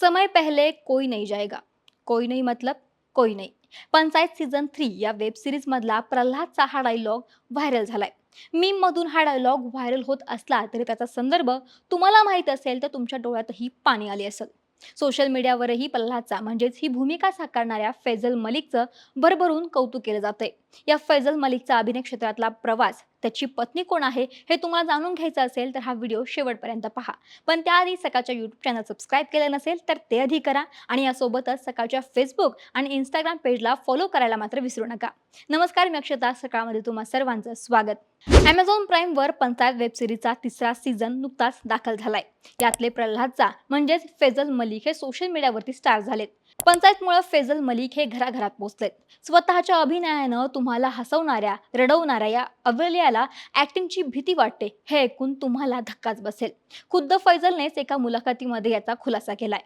समय पहले कोई नहीं जाएगा। कोई नहीं मतलब कोई नाही। पंचायत सीझन थ्री या वेब सिरीज मधला प्रल्हादचा हा डायलॉग व्हायरल झालाय. मीम मधून हा डायलॉग व्हायरल होत असला तरी त्याचा संदर्भ तुम्हाला माहीत असेल तर तुमच्या डोळ्यातही पाणी आले असेल. सोशल मीडियावरही प्रल्हादचा म्हणजेच ही भूमिका साकारणाऱ्या फैजल मलिकचं भरभरून कौतुक केलं जातंय. या फैजल मलिकचा अभिनय क्षेत्रातला प्रवास त्याची पत्नी कोण आहे हे तुम्हाला जाणून घ्यायचं असेल तर हा व्हिडिओ शेवटपर्यंत पहा. पण त्याआधी सकाळच्या यूट्यूब चॅनल सबस्क्राईब केलं नसेल तर ते आधी करा आणि यासोबतच सकाळच्या फेसबुक आणि इंस्टाग्राम पेजला फॉलो करायला मात्र विसरू नका. नमस्कार मी अक्षता. सकाळमध्ये तुम्हा सर्वांचं स्वागत. अमेझॉन प्राईमवर पंचायत वेब सिरीजचा तिसरा सीझन नुकताच दाखल झालाय. यातले प्रल्हादचा म्हणजेच फैजल मलिक हे सोशल मीडियावरती स्टार झालेत. पंचायतमुळे फैजल मलिक हे घराघरात पोहोचलेत स्वतःच्या अभिनयानं तुम्हाला हसवणाऱ्या रडवणाऱ्या या अवल्याला ऍक्टिंगची भीती वाटते हे ऐकून तुम्हाला धक्काच बसेल. खुद्द फैजलनेच एका मुलाखतीमध्ये याचा खुलासा केलाय.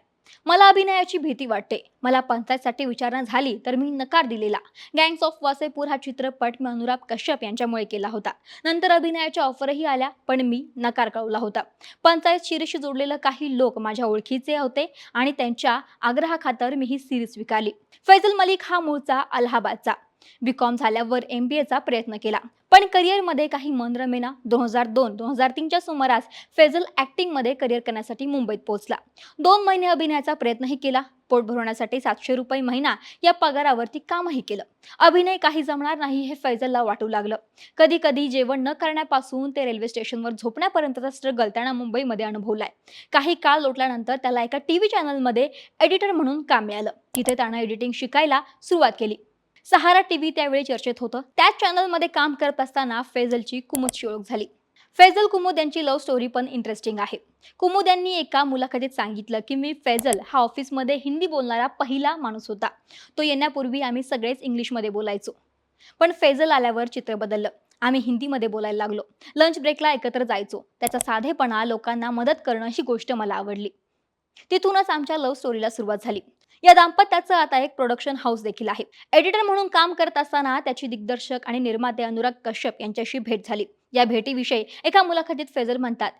मला अभिनयाची भीती वाटते. मला पंचायतसाठी विचारणा झाली तर मी नकार दिलेला. गँग्स ऑफ वासेपूर हा चित्रपट मी अनुराग कश्यप यांच्यामुळे केला होता. नंतर अभिनयाच्या ऑफरही आल्या पण मी नकार कळवला होता. पंचायत शिरीशी जोडलेलं काही लोक माझ्या ओळखीचे होते आणि त्यांच्या आग्रहाखातर मी ही सिरीज स्वीकारली. फैजल मलिक हा मूळचा अलाहाबादचा. बी कॉम झाल्यावर एम बी एचा प्रयत्न केला. पण करिअरमध्ये काही मन रमेना दोन हजार दोन दोन हजार तीनच्या सुमारास फैजल ॲक्टिंगमध्ये करिअर करण्यासाठी मुंबईत पोहोचला. दोन महिने अभिनयाचा प्रयत्नही केला. पोट भरवण्यासाठी सातशे रुपये महिना या पगारावरती कामही केलं. अभिनय काही जमणार नाही हे फैजलला वाटू लागलं. कधी कधी जेवण न करण्यापासून ते रेल्वे स्टेशनवर झोपण्यापर्यंतचा स्ट्रगल त्यानं मुंबईमध्ये अनुभवलाय. काही काळ लोटल्यानंतर त्याला एका टी व्ही चॅनलमध्ये एडिटर म्हणून काम मिळालं. तिथे त्यानं एडिटिंग शिकायला सुरुवात केली. सहारा टीव्ही त्यावेळी चर्चेत होतं. त्याच चॅनलमध्ये काम करत असताना फैजलची कुमुदची ओळख झाली. फैजल कुमुद यांची लव्ह स्टोरी पण इंटरेस्टिंग आहे. कुमुद यांनी एका मुलाखतीत सांगितलं की मी फैजल हा ऑफिसमध्ये हिंदी बोलणारा पहिला माणूस होता. तो येण्यापूर्वी आम्ही सगळेच इंग्लिशमध्ये बोलायचो. पण फैजल आल्यावर चित्र बदललं. आम्ही हिंदीमध्ये बोलायला लागलो. लंच ब्रेकला एकत्र जायचो. त्याचा साधेपणा लोकांना मदत करणं ही गोष्ट मला आवडली. तिथूनच आमच्या लव्ह स्टोरीला सुरुवात झाली. या दाम्पत्याचं आता एक प्रोडक्शन हाऊस देखील आहे. एडिटर म्हणून काम करत असताना त्याची दिग्दर्शक आणि निर्माते अनुराग कश्यप यांच्याशी भेट झाली. या भेटीविषयी एका मुलाखतीत फेजल म्हणतात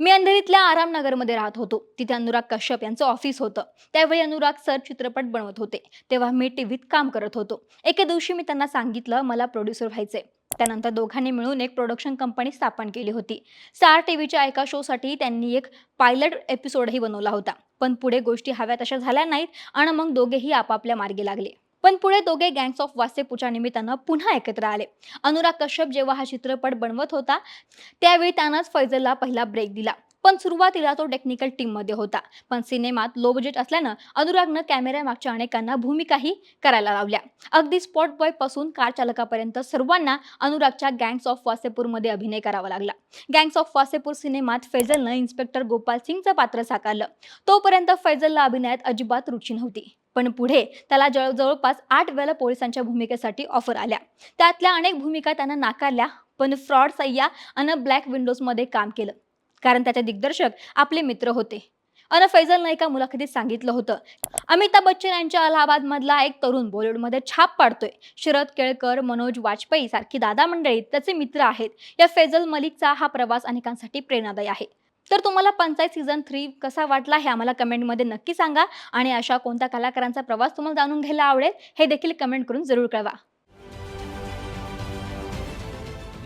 मी अंधेरीतल्या आरामनगरमध्ये राहत होतो. तिथे अनुराग कश्यप यांचं ऑफिस होतं. त्यावेळी अनुराग सर चित्रपट बनवत होते. तेव्हा मी टीव्हीत काम करत होतो. एके दिवशी मी त्यांना सांगितलं मला प्रोड्युसर व्हायचंय. त्यानंतर दोघांनी मिळून एक प्रोडक्शन कंपनी स्थापन केली होती. स्टार टीव्हीच्या एका शोसाठी त्यांनी एक पायलट एपिसोडही बनवला होता. पण पुढे गोष्टी हव्या तशा झाल्या नाहीत आणि मग दोघेही आपापल्या मार्गी लागले. पण पुढे दोघे गँग्स ऑफ वासेपूच्या निमित्तानं पुन्हा एकत्र आले. अनुराग कश्यप जेव्हा हा चित्रपट बनवत होता त्यावेळी त्यानंच फैजलला पहिला ब्रेक दिला. पण सुरुवातीला तो टेक्निकल टीममध्ये होता. पण सिनेमात लो बजेट असल्यानं अनुरागनं कॅमेऱ्यामागच्या अनेकांना भूमिकाही करायला लावल्या. अगदी स्पॉट बॉयपासून कार चालकापर्यंत सर्वांना अनुरागच्या गँग्स ऑफ वासेपूरमध्ये अभिनय करावा लागला. गँग्स ऑफ वासेपूर सिनेमात फैजलनं इन्स्पेक्टर गोपाल सिंगचं पात्र साकारलं. तोपर्यंत फैजलला अभिनयात अजिबात रुची नव्हती. पण पुढे त्याला जवळ जवळपास आठ वेळा पोलिसांच्या भूमिकेसाठी ऑफर आल्या. त्यातल्या अनेक भूमिका त्यानं नाकारल्या पण फ्रॉड सय्या अन ब्लॅक विंडोजमध्ये काम केलं. कारण त्याचे दिग्दर्शक आपले मित्र होते. अन फैजलनं एका मुलाखतीत सांगितलं होतं अमिताभ बच्चन यांच्या अलाहाबादमधला एक तरुण बॉलिवूडमध्ये छाप पाडतोय. शरद केळकर मनोज वाजपेयी सारखी दादा मंडळी त्याचे मित्र आहेत. या फैजल मलिकचा हा प्रवास अनेकांसाठी प्रेरणादायी आहे. तर तुम्हाला पंचायत सीझन थ्री कसा वाटला हे आम्हाला कमेंटमध्ये नक्की सांगा आणि अशा कोणत्या कलाकारांचा प्रवास तुम्हाला जाणून घ्यायला आवडेल हे देखील कमेंट करून जरूर कळवा.